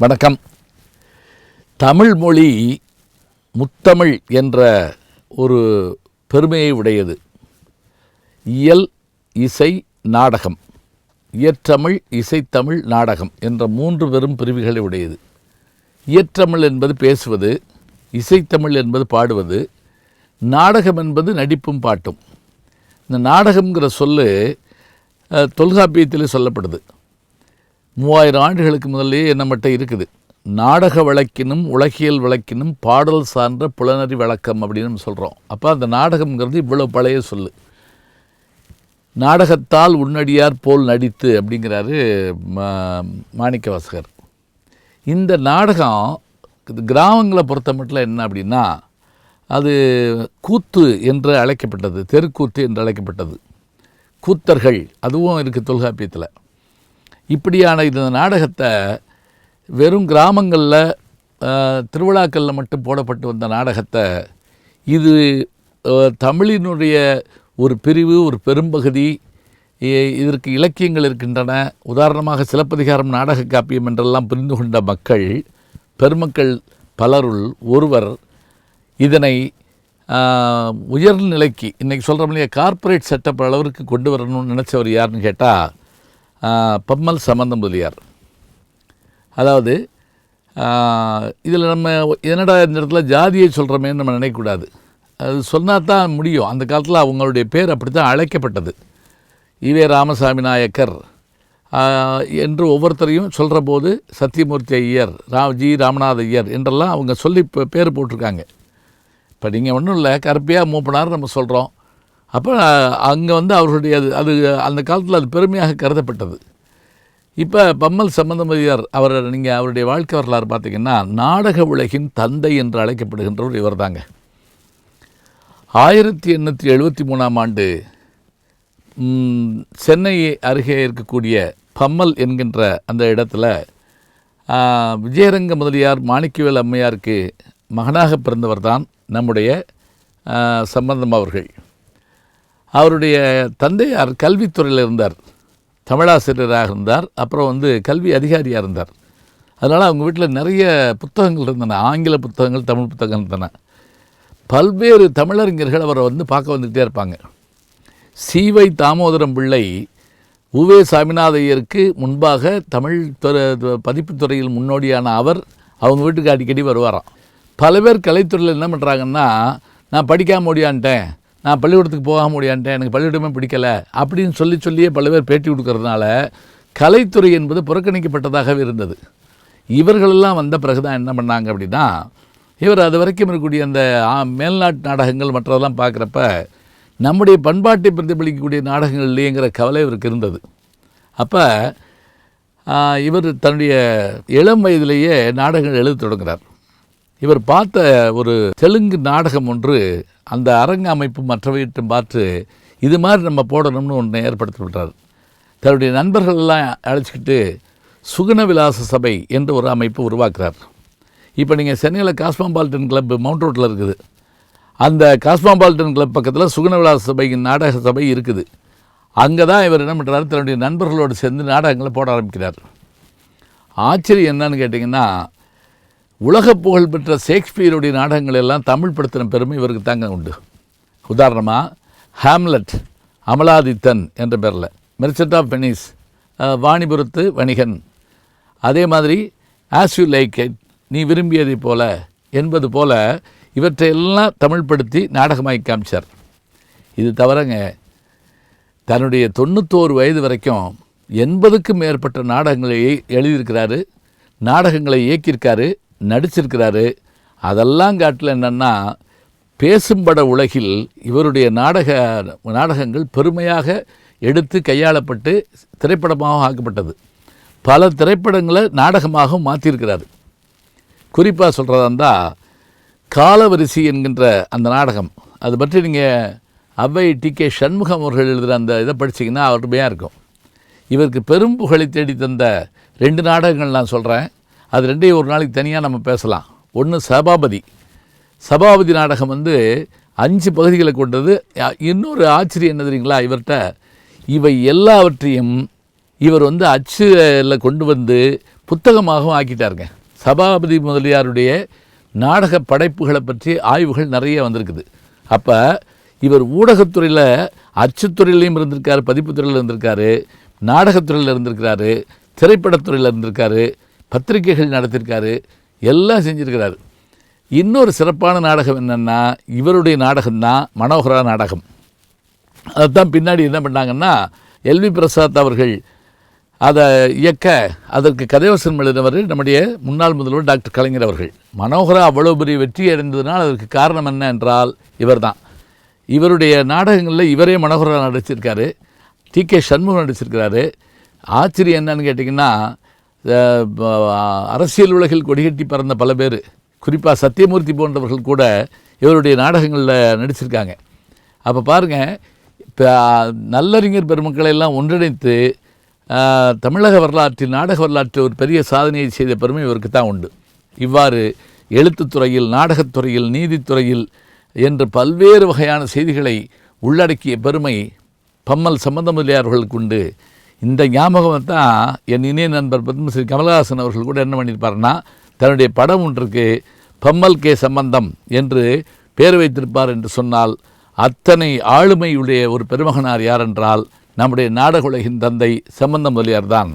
வணக்கம். தமிழ் மொழி முத்தமிழ் என்ற ஒரு பெருமையை உடையது. இயல் இசை நாடகம். இயற்றமிழ் இசைத்தமிழ் நாடகம் என்ற மூன்று பெரும் பிரிவுகளை உடையது. இயற்றமிழ் என்பது பேசுவது இசைத்தமிழ் என்பது பாடுவது நாடகம் என்பது நடிப்பும் பாட்டும். இந்த நாடகம்ங்கிற சொல்லு தொல்காப்பியத்திலே சொல்லப்படுது. மூவாயிரம் ஆண்டுகளுக்கு முதல்லயே நம்மகிட்ட இருக்குது. நாடக வழக்கினும் உலகியல் வழக்கினும் பாடல் சார்ந்த புலனறி வழக்கம் அப்படின்னு நம்ம சொல்கிறோம் அப்போ அந்த நாடகம்ங்கிறது இவ்வளோ பழைய சொல்லு. நாடகத்தால் உன்னடியார் போல் நடித்து அப்படிங்கிறாரு மா- மாணிக்கவாசகர். இந்த நாடகம் கிராமங்களை பொறுத்த மட்டும் என்ன அப்படின்னா அது கூத்து என்று அழைக்கப்பட்டது தெருக்கூத்து என்று அழைக்கப்பட்டது. கூத்தர்கள் அதுவும் இருக்குது தொல்காப்பியத்தில். இப்படியான இந்த நாடகத்தை வெறும் கிராமங்களில் திருவிழாக்களில் மட்டும் போடப்பட்டு வந்த நாடகத்தை இது தமிழினுடைய ஒரு பிரிவு ஒரு பெரும்பகுதி இதற்கு இலக்கியங்கள் இருக்கின்றன. உதாரணமாக சிலப்பதிகாரம் நாடக காப்பியம் என்றெல்லாம் புரிந்து கொண்ட மக்கள் பெருமக்கள் பலருள் ஒருவர் இதனை உயர்நிலைக்கு இன்றைக்கி சொல்கிறோம் இல்லையா கார்ப்பரேட் செட்டப் அளவிற்கு கொண்டு வரணும்னு நினச்சவர் யாருன்னு கேட்டால் பம்மல் சம்பந்த முதலியார். அதாவது இதில் நம்ம என்னடா இந்த இடத்துல ஜாதியை சொல்கிறோமேன்னு நம்ம நினைக்கக்கூடாது. அது சொன்னால் தான் முடியும். அந்த காலத்தில் அவங்களுடைய பேர் அப்படி தான் அழைக்கப்பட்டது ஈவே ராமசாமி நாயக்கர் என்று ஒவ்வொருத்தரையும் சொல்கிற போது சத்தியமூர்த்தி ஐயர் ரா ஜி ராமநாத ஐயர் என்றெல்லாம் அவங்க சொல்லி இப்போ பேர் போட்டிருக்காங்க. இப்போ நீங்கள் ஒன்றும் இல்லை கருப்பையாக மூப்பனார் நம்ம சொல்கிறோம் அப்போ அங்கே வந்து அவர்களுடைய அது அது அந்த காலத்தில் அது பெருமையாக கருதப்பட்டது. இப்போ பம்மல் சம்பந்தமதியார் அவர் நீங்கள் அவருடைய வாழ்க்கை வரலாறு பார்த்தீங்கன்னா நாடக உலகின் தந்தை என்று அழைக்கப்படுகின்றவர் இவர் தாங்க ஆயிரத்தி எண்ணூற்றி எழுபத்தி மூணாம் ஆண்டு சென்னை அருகே இருக்கக்கூடிய பம்மல் என்கின்ற அந்த இடத்துல விஜயரங்க முதலியார் மாணிக்கவேல் அம்மையாருக்கு மகனாக பிறந்தவர் தான் நம்முடைய சம்பந்தம் அவர்கள். அவருடைய தந்தையார் கல்வித்துறையில் இருந்தார். தமிழாசிரியராக இருந்தார். அப்புறம் வந்து கல்வி அதிகாரியாக இருந்தார். அதனால் அவங்க வீட்டில் நிறைய புத்தகங்கள் இருந்தன. ஆங்கில புத்தகங்கள் தமிழ் புத்தகங்கள் இருந்தன. பல்வேறு தமிழறிஞர்கள் அவரை வந்து பார்க்க வந்துகிட்டே இருப்பாங்க. சீவை தாமோதரம் பிள்ளை உவே சாமிநாதையருக்கு முன்பாக தமிழ் துறை பதிப்புத்துறையில் முன்னோடியான அவர் அவங்க வீட்டுக்கு அடிக்கடி வருவாராம். பல பேர் கலைத்துறையில் என்ன பண்ணுறாங்கன்னா நான் படிக்காம முடியான்ட்டேன் நான் பள்ளிக்கூடத்துக்கு போகாம முடியான்ட்டேன் எனக்கு பள்ளிக்கூடமே பிடிக்கலை அப்படின்னு சொல்லி சொல்லியே பல பேர் பேட்டி கொடுக்கறதுனால கலைத்துறை என்பது புறக்கணிக்கப்பட்டதாகவே இருந்தது. இவர்களெல்லாம் வந்த பிறகு தான் என்ன பண்ணாங்க அப்படின்னா இவர் அது வரைக்கும் இருக்கக்கூடிய அந்த மேல்நாட்டு நாடகங்கள் மற்றதெல்லாம் பார்க்குறப்ப நம்முடைய பண்பாட்டை பிரதிபலிக்கக்கூடிய நாடகங்கள் இல்லையேங்கிற கவலை இவருக்கு இருந்தது. அப்போ இவர் தன்னுடைய இளம் வயதிலேயே நாடகங்கள் எழுத தொடங்குகிறார் இவர் பார்த்த ஒரு தெலுங்கு நாடகம் ஒன்று அந்த அரங்க அமைப்பு மற்றவற்றையும் பார்த்து இது மாதிரி நம்ம போடணும்னு ஒன்று ஏற்படுத்தி விட்டார். தன்னுடைய நண்பர்களெல்லாம் அழைச்சிக்கிட்டு சுகுண விலாச சபை என்ற ஒரு அமைப்பு உருவாக்குறார். இப்போ நீங்கள் சென்னையில் காஸ்மாம்பால்டன் கிளப் மவுண்ட் ரோட்டில் இருக்குது. அந்த காஸ்மாம்பால்டன் கிளப் பக்கத்தில் சுகுண விலாச சபையின் நாடக சபை இருக்குது. அங்கே தான் இவர் என்ன பண்ணுறாரு தன்னுடைய நண்பர்களோடு சேர்ந்து நாடகங்களை போட ஆரம்பிக்கிறார். ஆச்சரியம் என்னன்னு கேட்டிங்கன்னா உலக புகழ்பெற்ற ஷேக்ஸ்பியருடைய நாடகங்கள் எல்லாம் தமிழ் படுத்தின பெருமை இவருக்கு தாங்க உண்டு. உதாரணமாக ஹாம்லெட் அமலாதித்தன் என்ற பேரில் மெர்ச்சன்ட் ஆஃப் வெனிஸ் வாணிபுரத்து வணிகன். அதே மாதிரி ஆஸ் யூ லைக் இட் நீ விரும்பியதைப் போல என்பது போல இவற்றையெல்லாம் தமிழ்படுத்தி நாடகமாக்கி காமிச்சார். இது தவிரங்க தன்னுடைய தொண்ணூத்தோரு வயது வரைக்கும் எண்பதுக்கும் மேற்பட்ட நாடகங்களை எழுதியிருக்கிறாரு நாடகங்களை இயக்கியிருக்காரு நடிச்சிருக்கிறாரு. அதெல்லாம் காட்டில் என்னென்னா பேசும்பட உலகில் இவருடைய நாடக நாடகங்கள் பெருமையாக எடுத்து கையாளப்பட்டு திரைப்படமாகவும் ஆக்கப்பட்டது. பல திரைப்படங்களை நாடகமாகவும் மாற்றியிருக்கிறாரு குறிப்பாக சொல்கிறதா இருந்தால் காலவரிசி என்கின்ற அந்த நாடகம். அது பற்றி நீங்கள் அவ்வை டி கே சண்முகம் அவர்கள் எழுதுகிற அந்த இதை படிச்சீங்கன்னா அருமையாக இருக்கும். இவருக்கு பெரும் புகழை தேடி தந்த ரெண்டு நாடகங்கள் நான் சொல்கிறேன் அது ரெண்டையும் ஒரு நாளைக்கு தனியாக நம்ம பேசலாம். ஒன்று சபாபதி. சபாபதி நாடகம் வந்து அஞ்சு பகுதிகளை கொண்டது. இன்னொரு ஆச்சரியம் என்ன தெரியுங்களா? இவர்கிட்ட இவை எல்லாவற்றையும் இவர் வந்து அச்சில் கொண்டு வந்து புத்தகமாகவும் ஆக்கிட்டாருங்க. சபாபதி முதலியாருடைய நாடக படைப்புகளை பற்றி ஆய்வுகள் நிறைய வந்திருக்குது. அப்போ இவர் ஊடகத்துறையில் அச்சுத்துறையிலையும் இருந்திருக்காரு பதிப்புத்துறையில் இருந்திருக்காரு நாடகத்துறையில் இருந்திருக்கிறாரு திரைப்படத்துறையில் இருந்திருக்காரு பத்திரிகைகள் நடத்தியிருக்காரு எல்லாம் செஞ்சுருக்கிறாரு. இன்னொரு சிறப்பான நாடகம் என்னென்னா இவருடைய நாடகம்தான் மனோகரா நாடகம். அதைத்தான் பின்னாடி என்ன பண்ணாங்கன்னா எல்வி பிரசாத் அவர்கள் அதை இயக்க அதற்கு கதைவசனம் எழுதினவர் நம்முடைய முன்னாள் முதல்வர் டாக்டர் கலைஞர் அவர்கள். மனோகரா அவ்வளோ பெரிய வெற்றி அடைந்ததுனால் அதற்கு காரணம் என்ன என்றால் இவர்தான். இவருடைய நாடகங்களில் இவரே மனோகரா நடிச்சிருக்காரு. டி கே சண்முகம் நடிச்சிருக்கிறாரு. ஆச்சரியம் என்னன்னு கேட்டிங்கன்னா அரசியல் உலகில் கொடிகட்டி பறந்த பல பேர். குறிப்பாக சத்தியமூர்த்தி போன்றவர்கள் கூட இவருடைய நாடகங்களில் நடிச்சிருக்காங்க. அப்போ பாருங்கள் இப்போ நல்லறிஞர் பெருமக்களை எல்லாம் ஒன்றிணைத்து தமிழக வரலாற்றில் நாடக வரலாற்றில் ஒரு பெரிய சாதனையை செய்த பெருமை இவருக்கு தான் உண்டு. இவ்வாறு எழுத்துத்துறையில் நாடகத்துறையில் நீதித்துறையில் என்று பல்வேறு வகையான செய்திகளை உள்ளடக்கிய பெருமை பம்மல் சம்பந்தமுல்லையார்களுக்கு உண்டு. இந்த ஞாபகம் தான் என் இணைய நண்பர் பத்மஸ்ரீ கமலஹாசன் அவர்கள் கூட என்ன பண்ணியிருப்பாருன்னா தன்னுடைய படம் ஒன்றுக்கு பம்மல் கே சம்பந்தம் என்று பேர் வைத்திருப்பார் என்று சொன்னால் அத்தனை ஆளுமையுடைய ஒரு பெருமகனார் யாரென்றால் நம்முடைய நாடகுலகின் தந்தை சம்பந்தம் முதலியார் தான்